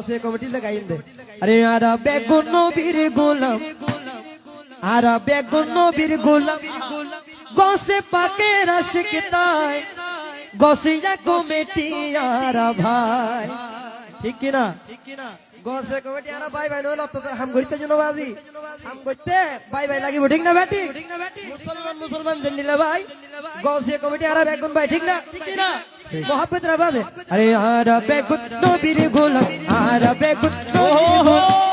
গসে committee লাগাইন আরে আর বেগুন নবীর গোলাম আর বেগুন নবীর গোলাম গসে পাকে রশক তাই গসিয়া কমিটি আর ভাই ঠিক কি না গসে কমিটি আর ভাই ভাই নইল তো হাম করিতে জন্য বাজি হাম ভাই ভাই ঠিক না বেটি মুসলমান মুসলমান ভাই গসে কমিটি আর বেগুন ভাই ঠিক না ঠিক কি না মোহাম্মদ রাবাদে আরে আর বেগুন নবীর গোলাম আর বেগুন নবীর গোলাম গস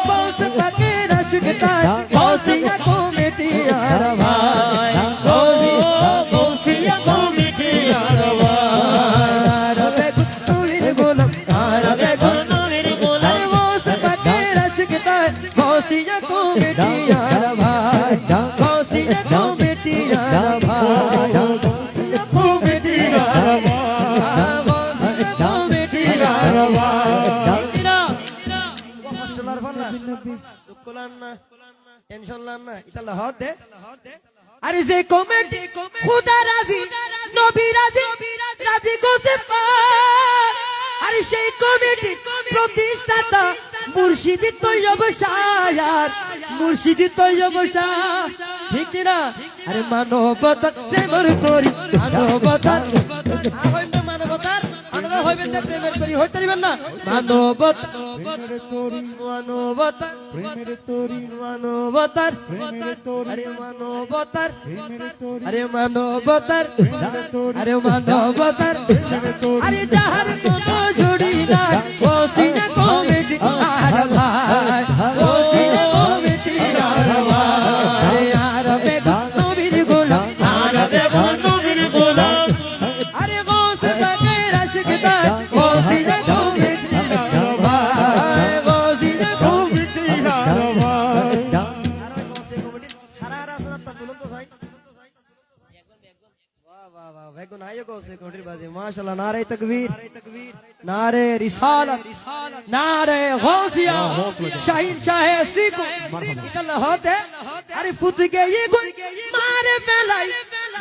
ফাল্লা দুঃখ লান না টেনশন লান না ইতাল্লা হদ দে। আরে যে কমিটি খুদা রাজি নবী রাজি রাজি। করতে পার আরে সেই কমিটি প্রতিষ্ঠাতা মুর্শিদি তৈয়ব শায়ার মুর্শিদি তৈয়ব শাহ ঠিক কি না আরে মানবতার প্রেমের করি মানবতার হইবে মানবতার আমরা হইবেন না প্রেমের তরি হইতে পারিবেন না। মানবতার মানবতার প্রেমের তরি মানবতার আরে মানবতার আরে মানবতার আরে মানবতার। আরে যাহার वाह वाह वाह गुनाहियों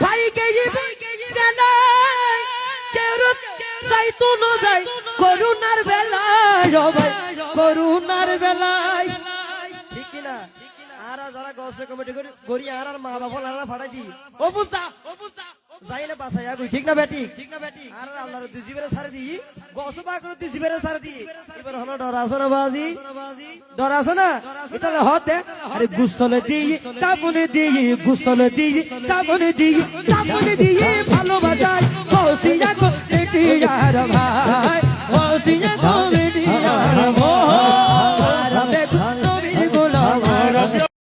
भाई के না বাসায় আগুই ঠিক না বেটি? ঠিক না বেটি আর আল্লাহর দুই জিবেরে সারে দি। গস বা করে দুই জিবেরে সারে দি। এবার হলো ডর আছে না বাজি? ডর আছে না? তাহলে হতে। আরে গুসল দি তাবনে দি, গুসল দি তাবনে দি তাবনে দি ভাই।